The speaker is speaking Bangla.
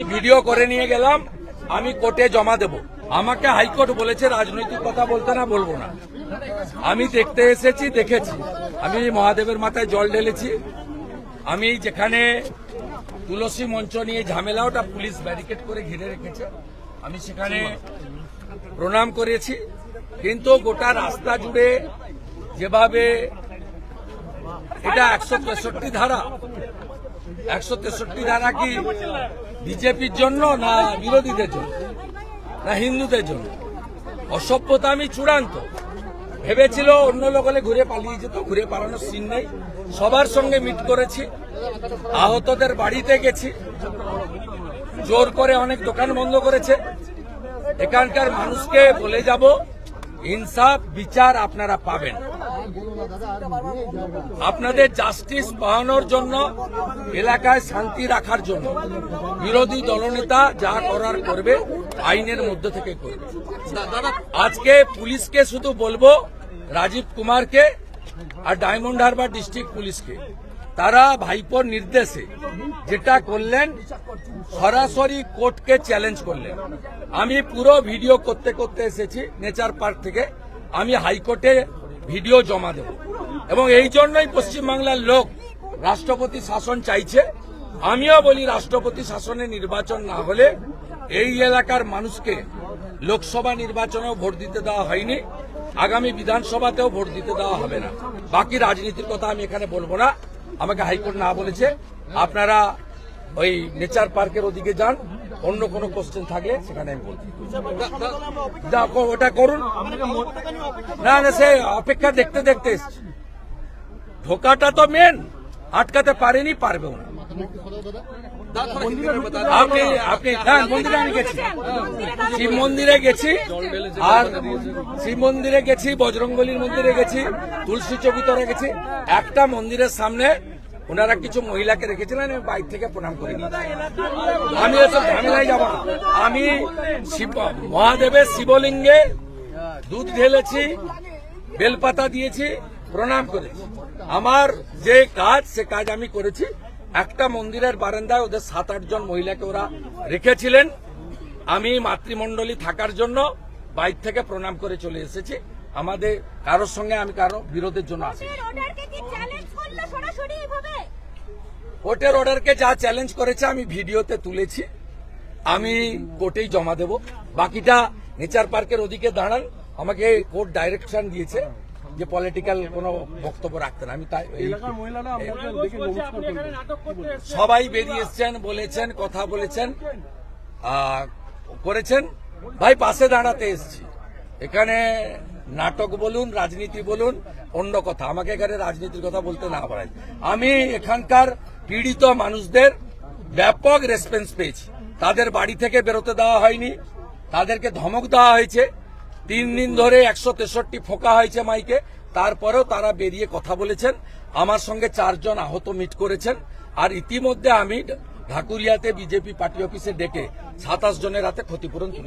ভিডিও করে নিয়ে গেলাম, আমি কোর্টে জমা দেব। আমাকে হাইকোর্ট বলেছে রাজনৈতিক কথা বলতে না, বলব না। আমি দেখতে এসেছি, দেখেছি। আমি মহাদেবের মাথায় জল ঢেলেছি। আমি যেখানে তুলসী মঞ্চ নিয়ে ঝামেলা, ওটা পুলিশ ব্যারিকেড করে ঘিরে রেখেছে। আমি সেখানে প্রণাম করেছি। কিন্তু গোটা রাস্তা জুড়ে যেভাবে এটা একশো তেষট্টি ধারা। একশো তেষট্টি ধারা কি বিজেপির জন্য না বিরোধীদের জন্য? না হিন্দুদের জন্য? অসভ্যতা আমি চূড়ান্ত। ভেবেছিল অন্য লোক হলে ঘুরে পালিয়ে যেত, ঘুরে পালানোর সিন নেই। সবার সঙ্গে মিট করেছি। আহতদের বাড়িতে গেছি। জোর করে অনেক দোকান বন্ধ করেছে। এখানকার মানুষকে বলে যাব, ইনসাফ, বিচার আপনারা পাবেন। আপনাদের জাস্টিস পাওয়ানোর জন্য, এলাকায় শান্তি রাখার জন্য বিরোধী দলনেতা যা করার করবে, আইনের মধ্যে থেকে করবে। আজকে পুলিশকে শুধু বলব, রাজীব কুমারকে আর ডায়মন্ড হারবার ডিস্ট্রিক্ট পুলিশকে। তারা ভাইপোর নির্দেশে যেটা করলেন, সরাসরি কোর্টকে চ্যালেঞ্জ করলেন। আমি পুরো ভিডিও করতে করতে এসেছি নেচার পার্ক থেকে। আমি হাইকোর্টে ভিডিও জমা দেব। এবং এই জন্যই পশ্চিমবাংলার লোক রাষ্ট্রপতি শাসন চাইছে। আমিও বলি রাষ্ট্রপতি শাসনে নির্বাচন না হলে এই এলাকার মানুষকে লোকসভা নির্বাচনেও ভোট দিতে দেওয়া হয়নি। আগামী বিধানসভাতেও ভোট দিতে দেওয়া হবে না। বাকি রাজনীতির কথা আমি এখানে বলব না। আমাকে হাইকোর্ট না বলেছে। আপনারা ওই নেচার পার্কের ওদিকে যান। অন্য কোনো কোশ্চেন থাকলে সেখানে আমি বলছি। ওটা করুন। না না, সে অপেক্ষা দেখতে দেখতে এসছি। ঢোকাটা তো মেন আটকাতে পারেনি, পারবেও না। আপনি আপনি হ্যাঁ মন্দিরে আমি গেছি। শিব মন্দিরে গেছি, আর শিব মন্দিরে গেছি বজরঙ্গলির মন্দিরে গেছি, তুলসী চৌকিতরে গেছি। একটা মন্দিরের সামনে ওনারা কিছু মহিলাকে রেখেছিলেন, আমি বাইক থেকে প্রণাম করে। আমি এসব ঝামেলায় যাব না। আমি মহাদেবের শিবলিঙ্গে দুধ ঢেলেছি, বেলপাতা দিয়েছি প্রণাম করেছি আমার যে কাজ সে কাজ আমি করেছি। একটা মন্দিরের বারান্দায় ওদের সাত আট জন মহিলাকে ওরা রেখেছিলেন। আমি মাতৃমণ্ডলী থাকার জন্য বাইর থেকে প্রণাম করে চলে এসেছি। আমাদের কারোর সঙ্গে আমি কারও বিরোধের জন্য আসি কোর্টের অর্ডারকে যা চ্যালেঞ্জ করেছে আমি ভিডিওতে তুলেছি। আমি কোর্টেই জমা দেব। বাকিটা নেচার পার্কের ওদিকে দাঁড়ান। আমাকে কোর্ট ডাইরেকশন দিয়েছে। যে পলিটিক্যাল কোনো বক্তব্য রাখতেন আমি তাই সবাই বেরিয়ে এসছেন বলেছেন কথা বলেছেন। করেছেন? ভাই পাশে দাঁড়াতে এসছি। এখানে নাটক বলুন রাজনীতি বলুন অন্য কথা। আমাকে এখানে রাজনীতির কথা বলতে না পারাই আমি এখানকার পীড়িত মানুষদের ব্যাপক রেসপন্স পেয়েছি। তাদের বাড়ি থেকে বেরোতে দেওয়া হয়নি। তাদেরকে ধমক দেওয়া হয়েছে। তিন দিন ধরে একশো তেষট্টি ফোকা হয়েছে মাইকে। তারপরেও তারা বেরিয়ে কথা বলেছেন। আমার সঙ্গে চারজন আহত মিট করেছেন। আর ইতিমধ্যে আমি ঢাকুরিয়াতে বিজেপি পার্টি অফিসে ডেকে সাতাশ জনের হাতে ক্ষতিপূরণ তুলে